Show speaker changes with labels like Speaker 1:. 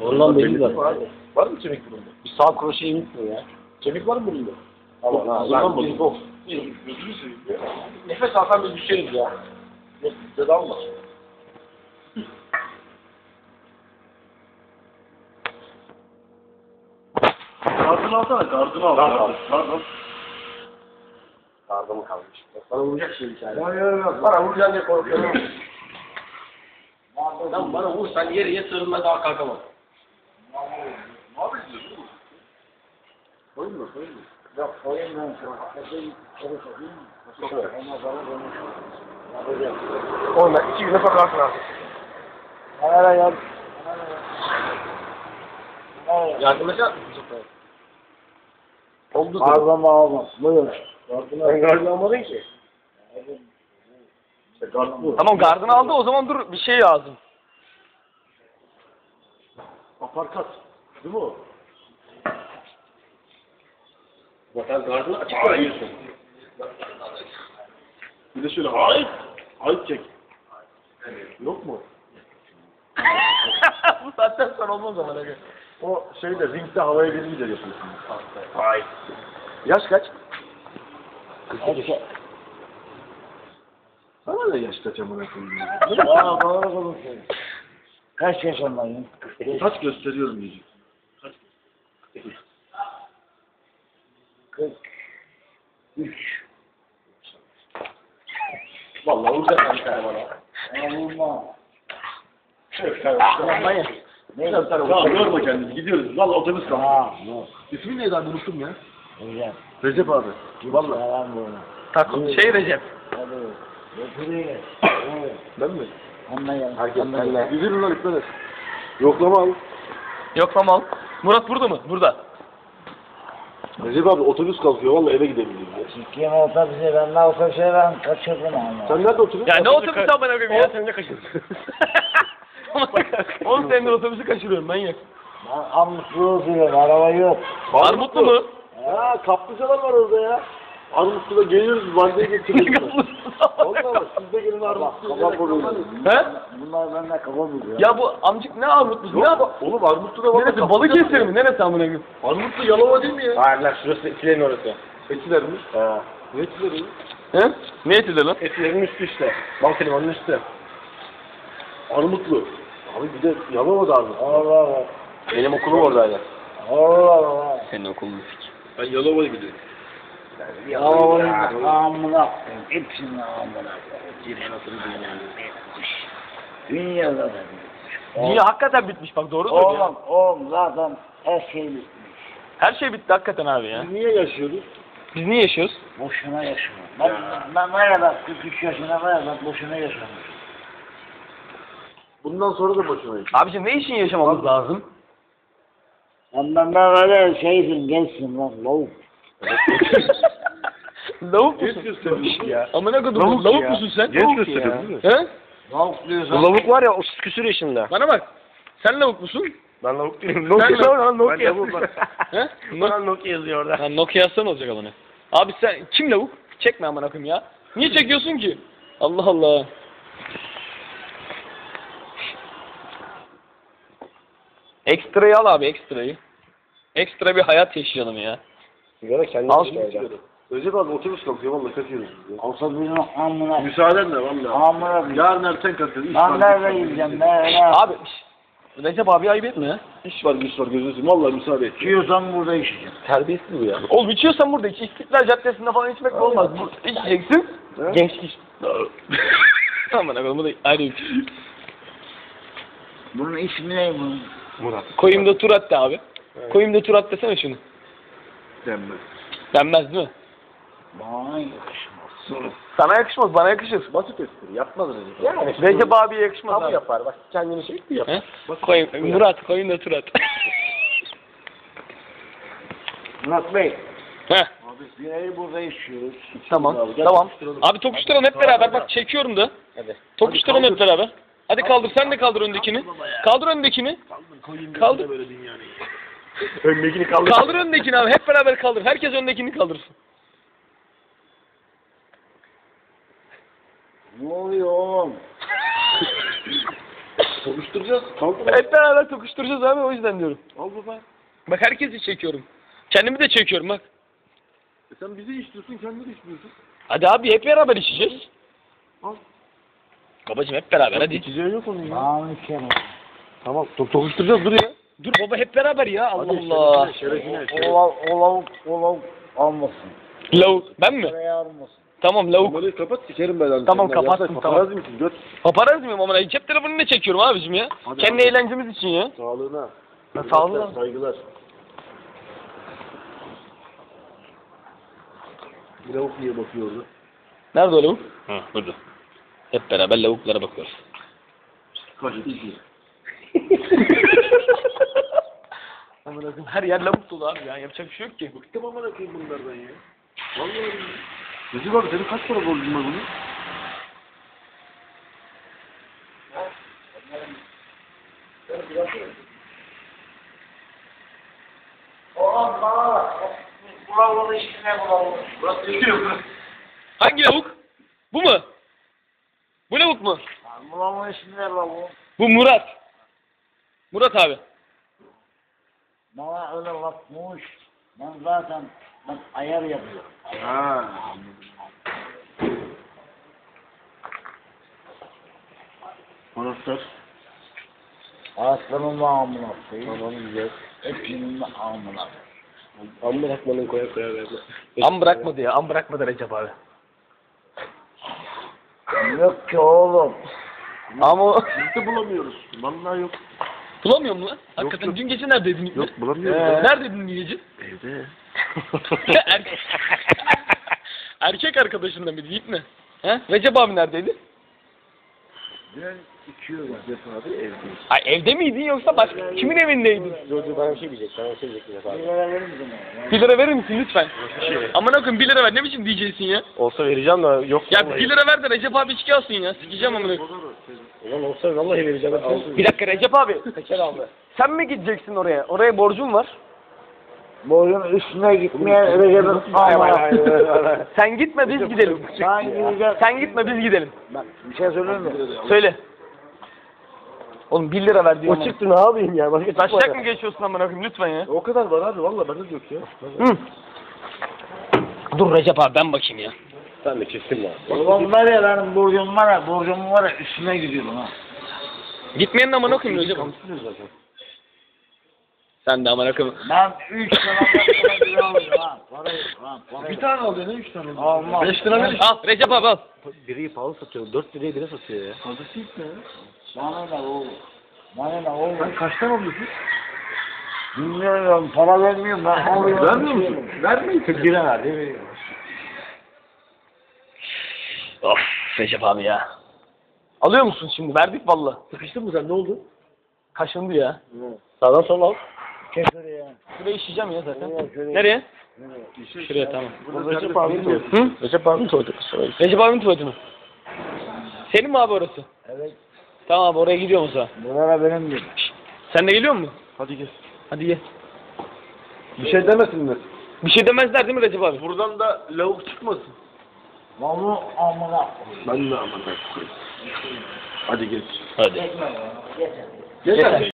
Speaker 1: Ondan belli
Speaker 2: Var? Var mı kemik burunda?
Speaker 1: Bir sağ kroşe inmiyor ya.
Speaker 2: Kemik var mı burunda?
Speaker 1: Allah Allah.
Speaker 2: Zaman
Speaker 1: Ben-
Speaker 2: bozuk. Of. Gözünü seveyim ya. Nefes alsam biz düşeriz ya. Yok, Dede alma. Gardını alsana, gardını al.
Speaker 1: Gard al.
Speaker 2: Gardını.
Speaker 1: Gardımı kalmış. Bana vuracak şimdi.
Speaker 2: Yok yok yok. Bana vuracaksın diye korkuyorum.
Speaker 1: Lan bana vursan yere sığınma daha kalkamam.
Speaker 2: Ne yapıyorsun? Koyun mu? Koyun mu?
Speaker 3: Yok koyayım ben şu an. Şey, konuşuruz.
Speaker 2: Oğlum ben iki güne bakarsın artık.
Speaker 3: Nereye gel?
Speaker 1: Yardım eder misin?
Speaker 2: Oldu da.
Speaker 3: Ağzıma alma. Buyur.
Speaker 2: Ben gardını almadın ki. İşte.
Speaker 4: Tamam gardını aldı o zaman dur bir şey lazım.
Speaker 2: Aparkat. Değil mi o?
Speaker 1: Zaten gardını açık bırakıyorsun.
Speaker 2: Bir de şöyle hayt. Hayt çek. Yok mu?
Speaker 4: Bu saatten sonra olmaz ama. ne
Speaker 2: O şeyde ringde havaya gelince yapıyorsun.
Speaker 1: Hayır.
Speaker 2: Yaş kaç?
Speaker 3: Hadi.
Speaker 2: Sana da yaş kaç amına koyayım.
Speaker 3: Aa doğru konuşuyorsun. Kaç yaşındayım?
Speaker 2: Kaç gösteriyorum diyecek.
Speaker 3: Kırk. Üç.
Speaker 1: Vallahi vuracak tane bana.
Speaker 3: Olma.
Speaker 1: Tamam manyak.
Speaker 3: Ne?
Speaker 2: Tamam yorma kendini gidiyoruz. Valla otobüs kaldı.
Speaker 3: Ha, yok.
Speaker 2: İsmin neydi abi unuttum ya.
Speaker 3: Güzel.
Speaker 2: Recep abi. Valla.
Speaker 4: Şey Recep.
Speaker 3: Hadi.
Speaker 2: Ben mi?
Speaker 3: Anla gel.
Speaker 2: Herkes senle.
Speaker 3: gel.
Speaker 2: Üzülün lan iptal et. Yoklama al.
Speaker 4: Yok tamam. Murat burada mı? Burada.
Speaker 2: Recep abi otobüs kalkıyor valla eve gidebiliriz ya.
Speaker 3: Sikiyim otobüse ben de otobüse ben kaçırdım ama.
Speaker 2: Sen nerede oturuyorsun?
Speaker 4: Ya ne otobüsü amına koyayım ya?
Speaker 1: Sen de kaçırdın.
Speaker 4: 10 senedir otobüsü kaçırıyorum manyak.
Speaker 3: Ben Amutlu'yu sürüyorum araba yok.
Speaker 4: Armutlu mu?
Speaker 2: Ya kaplıcalar var orada ya. Armutlu'da geliyoruz valideye getiriyoruz. Bak siz de gelin Armutlu'ya.
Speaker 3: Kafa buluyor.
Speaker 4: He?
Speaker 3: Bunlar bende kafa buluyor.
Speaker 4: Ya bu amcık ne Armutlusu? Ne yap?
Speaker 2: oğlum Armutlu'da var.
Speaker 4: Neresi? Balıkesir mi? Neresi amına koyayım?
Speaker 2: Armutlu Yalova değil mi ya?
Speaker 1: Hayır lan şurası etilerin orası.
Speaker 2: Etiler mi? Ha. Ne etileri?
Speaker 4: He? Ne eti de lan?
Speaker 1: Etilerin üstü işte. Bal kelimanın üstü.
Speaker 2: Armutlu. Abi bir de Yalova'da Armutlu.
Speaker 3: Allah Allah.
Speaker 1: Benim okulum oradaydı.
Speaker 3: Allah Allah.
Speaker 4: Senin okulunu sik.
Speaker 2: Ben Yalova'ya gidiyorum.
Speaker 3: Yalova'nın amına koyayım. Hepsinin amına koyayım. Dünyada da bitmiş.
Speaker 4: Dünya hakikaten bitmiş bak doğru söylüyor.
Speaker 3: Oğlum, oğlum zaten her şey bitmiş.
Speaker 4: Her şey bitti hakikaten abi ya.
Speaker 2: Biz niye yaşıyoruz?
Speaker 4: Biz niye yaşıyoruz?
Speaker 3: Boşuna yaşıyorum. Ben, ben ya bak 43 yaşına var ya bak boşuna yaşamış.
Speaker 2: Bundan sonra da boşuna yaşıyoruz.
Speaker 4: Abicim ne için yaşamamız lazım?
Speaker 3: Sen benden böyle şeysin gençsin lan lavuk.
Speaker 4: Lavuk musun?
Speaker 2: gösteriyorsun ya.
Speaker 4: Amına koydum lavuk, musun sen?
Speaker 2: Genç
Speaker 4: Lavuk
Speaker 2: gösteriyorsun değil mi?
Speaker 4: He?
Speaker 3: Lavuk diyorsan.
Speaker 1: Bu lavuk var ya 30 küsür yaşında.
Speaker 4: Bana bak. Sen lavuk musun?
Speaker 1: Ben lavuk değilim.
Speaker 4: Sen
Speaker 1: Nokia
Speaker 4: lavuk-
Speaker 1: lan Nokia.
Speaker 2: Ben lavuk lan.
Speaker 4: He?
Speaker 1: Bana Nokia yazıyor orada.
Speaker 4: Ha, Nokia yazsan olacak amına. Abi sen kim lavuk? Çekme amına koyayım ya. Niye çekiyorsun ki? Allah Allah. Ekstrayı al abi ekstrayı. Ekstra bir hayat yaşayalım ya.
Speaker 1: Sigara kendine
Speaker 4: Al
Speaker 1: ya.
Speaker 2: Recep abi otobüs kalkıyor valla kaçıyoruz.
Speaker 3: Otobüsün amına.
Speaker 2: Müsaadenle valla.
Speaker 3: Amına koyayım.
Speaker 2: Yarın erken kalkıyoruz. İş
Speaker 3: Ben
Speaker 2: var, güç var.
Speaker 3: gideceğim ben ya.
Speaker 4: Abi şş, Recep abi ayıp etme.
Speaker 2: İş var güç var gözünü seveyim. Valla müsaade et.
Speaker 3: İçiyorsan burada içeceğim.
Speaker 1: Terbiyesiz bu ya.
Speaker 4: Oğlum içiyorsan burada iç. İstiklal Caddesi'nde falan içmek olmaz. Bu, içeceksin.
Speaker 2: He?
Speaker 4: Genç iç. Aman akıllı bu da ayrı bir şey.
Speaker 3: Bunun ismi ne bunun?
Speaker 2: Murat.
Speaker 4: Koyayım da tur at de abi. Koyayım da tur at desene şunu.
Speaker 2: Denmez.
Speaker 4: Denmez mi?
Speaker 3: Bana yakışmaz.
Speaker 4: Sana yakışmaz, bana yakışır.
Speaker 2: Basit espri. Yapmaz Recep.
Speaker 1: Yani
Speaker 4: Recep abiye yakışmaz
Speaker 1: Tabu
Speaker 4: abi.
Speaker 1: yapar. Bak kendini şey yapar.
Speaker 4: He? Koyayım, Murat, koyayım da tur at.
Speaker 3: Murat Bey.
Speaker 4: Heh,
Speaker 3: Birayı burada içiyoruz.
Speaker 4: tamam,
Speaker 2: Abi,
Speaker 4: tamam. Abi tokuşturalım hep beraber, bak çekiyorum da.
Speaker 1: Hadi.
Speaker 4: Tokuşturalım hep beraber. Hadi kaldır, sen de kaldır öndekini. Kaldır öndekini. Kaldır.
Speaker 1: Öndekini kaldır.
Speaker 4: Kaldır öndekini abi, hep beraber kaldır. Herkes öndekini kaldırsın.
Speaker 3: Ne oluyor oğlum?
Speaker 2: Mı?
Speaker 4: Hep beraber tokuşturacağız abi o yüzden diyorum.
Speaker 2: Al baba.
Speaker 4: Bak herkesi çekiyorum. Kendimi de çekiyorum bak.
Speaker 2: E sen bizi içmiyorsun, kendini içmiyorsun.
Speaker 4: Hadi abi hep beraber içeceğiz.
Speaker 2: Al.
Speaker 4: Babacım hep beraber hadi.
Speaker 2: İçeceğin yok onun ya.
Speaker 3: Tamam.
Speaker 2: Tamam. Tok tokuşturacağız dur ya.
Speaker 4: Dur baba hep beraber ya Allah
Speaker 2: Hadi
Speaker 4: Allah.
Speaker 2: Şerefine, şerefine.
Speaker 3: Olav, olav, olav almasın.
Speaker 4: Lavuk ben mi?
Speaker 3: Buraya almasın.
Speaker 4: Tamam lavuk.
Speaker 2: Numarayı kapat sikerim ben.
Speaker 4: Tamam,
Speaker 2: Senden.
Speaker 4: kapattım, tamam.
Speaker 2: Paparazzi misin? Göt.
Speaker 4: Paparazzi miyim ama ben cep telefonunu ne çekiyorum abicim ya?
Speaker 2: Hadi
Speaker 4: Kendi
Speaker 2: abi.
Speaker 4: eğlencemiz için ya.
Speaker 2: Sağlığına.
Speaker 4: Ha, sağlığına.
Speaker 2: Saygılar. Bir lavuk niye bakıyor orada?
Speaker 4: Nerede o lavuk? Ha burada. Hep beraber lavuklara bakıyoruz.
Speaker 2: Kaçtı ki.
Speaker 4: Koyayım, Her yer lavuk dolu abi ya. Yapacak bir şey yok ki.
Speaker 2: Bıktım amına koyayım bunlardan ya. Vallahi billahi. Recep abi senin kaç para borcun var bunun?
Speaker 3: Oğlum bana bulavunu içine bulavunu.
Speaker 4: Hangi lavuk? Bu mu? Bu lavuk mu?
Speaker 3: Bulavunu içine bulavunu.
Speaker 4: Bu Murat. Murat abi.
Speaker 3: Bana öyle bakmış. Ben zaten ben ayar yapıyorum.
Speaker 2: Ha. Anahtar.
Speaker 3: Aslanın amına koyayım.
Speaker 2: Tamam güzel.
Speaker 3: Hepsinin amına.
Speaker 1: Amma bırakmanın koya koya verme.
Speaker 4: Am bırakmadı ya. Am bırakmadı Recep abi.
Speaker 3: Yok ki oğlum.
Speaker 4: Ama.
Speaker 2: Biz de bulamıyoruz. Vallahi yok.
Speaker 4: Bulamıyor mu lan? Hakikaten
Speaker 2: yok.
Speaker 4: dün gece neredeydin?
Speaker 2: Yok bulamıyoruz.
Speaker 4: Ee, Neredeydin dün gece?
Speaker 2: Evde.
Speaker 4: Erkek. Erkek arkadaşında mıydı? Yiğit mi? He? Recep abi neredeydi?
Speaker 3: Dün içiyorlar.
Speaker 2: Recep abi evde.
Speaker 4: Ay evde miydin yoksa başka kimin evindeydin?
Speaker 1: Dur dur bana bir şey diyecek. Bana bir şey diyecek Recep abi.
Speaker 3: Bir lira verir misin bana?
Speaker 4: 1 lira verir misin lütfen? Aman okuyun 1 lira ver. Ne biçim diyeceksin ya?
Speaker 1: Olsa vereceğim de yok.
Speaker 4: Ya
Speaker 1: vallahi.
Speaker 4: 1 lira ver de Recep abi içki alsın ya. Sikeceğim amına.
Speaker 1: Ulan olsa vallahi vereceğim.
Speaker 4: Bir dakika Recep abi.
Speaker 1: Teker aldı.
Speaker 4: Sen mi gideceksin oraya? Oraya borcum var.
Speaker 3: Boyun üstüne gitmeye Recep'in amına.
Speaker 4: Sen gitme biz gidelim.
Speaker 3: Ben gideceğim.
Speaker 4: Sen gitme biz gidelim.
Speaker 3: Bak bir şey söyleyeyim mi?
Speaker 4: Söyle. Oğlum 1 lira ver diyorum.
Speaker 1: O çıktı ne yapayım ya? Başka çıkmadı.
Speaker 4: mı geçiyorsun amına koyayım lütfen ya.
Speaker 2: O kadar var abi valla bende de yok ya.
Speaker 4: Hı. Dur Recep abi ben bakayım ya.
Speaker 1: Sen de kestin lan.
Speaker 3: Oğlum var ya benim borcum var ya borcum var ya üstüne gidiyorum ha.
Speaker 4: Gitmeyenin amına koyayım
Speaker 2: zaten.
Speaker 4: Sen de amına koyayım.
Speaker 3: Ben üç tane dört lira alıyorum ha. Parayı ha parayı.
Speaker 2: Bir tane al ne üç tane al?
Speaker 3: Almam.
Speaker 2: Beş lira ver.
Speaker 4: Al Recep abi al.
Speaker 1: Biri pahalı satıyor. 4 liraya bire satıyor ya.
Speaker 2: Fazlası yok ya.
Speaker 3: Bana ne oğlum? Bana ne oğlum?
Speaker 2: Sen kaçtan alıyorsun?
Speaker 3: Bilmiyorum para vermiyorum ben alıyorum.
Speaker 2: Vermiyor musun? Vermeyin.
Speaker 3: 41'e verdi veriyorum.
Speaker 4: Recep abi ya. Alıyor musun şimdi? Verdik valla.
Speaker 1: Sıkıştın mı sen? Ne oldu?
Speaker 4: Kaşındı ya.
Speaker 1: Sağdan sola al.
Speaker 3: Kes oraya.
Speaker 4: Şuraya işeyeceğim ya zaten.
Speaker 3: Şuraya, şuraya.
Speaker 4: Nereye?
Speaker 3: Nereye?
Speaker 4: Şuraya tamam.
Speaker 2: Burada Recep
Speaker 1: abinin
Speaker 2: abi
Speaker 1: tuvaleti.
Speaker 4: Hı?
Speaker 1: Recep abinin tuvaleti.
Speaker 4: Recep abinin tuvaleti mi? Senin mi abi orası?
Speaker 3: Evet.
Speaker 4: Tamam abi oraya gidiyorum o zaman.
Speaker 3: Buralara benim değil.
Speaker 4: Sen de geliyor musun?
Speaker 2: Hadi gel.
Speaker 4: Hadi gel.
Speaker 2: Bir şey demesinler.
Speaker 4: Bir şey demezler değil mi Recep abi?
Speaker 2: Buradan da lavuk çıkmasın.
Speaker 3: Vallahi amına.
Speaker 2: Ben de aman koyayım. Hadi geç.
Speaker 4: Hadi.
Speaker 3: Çekme ya. Yeter.
Speaker 2: Geç.
Speaker 4: Yeter.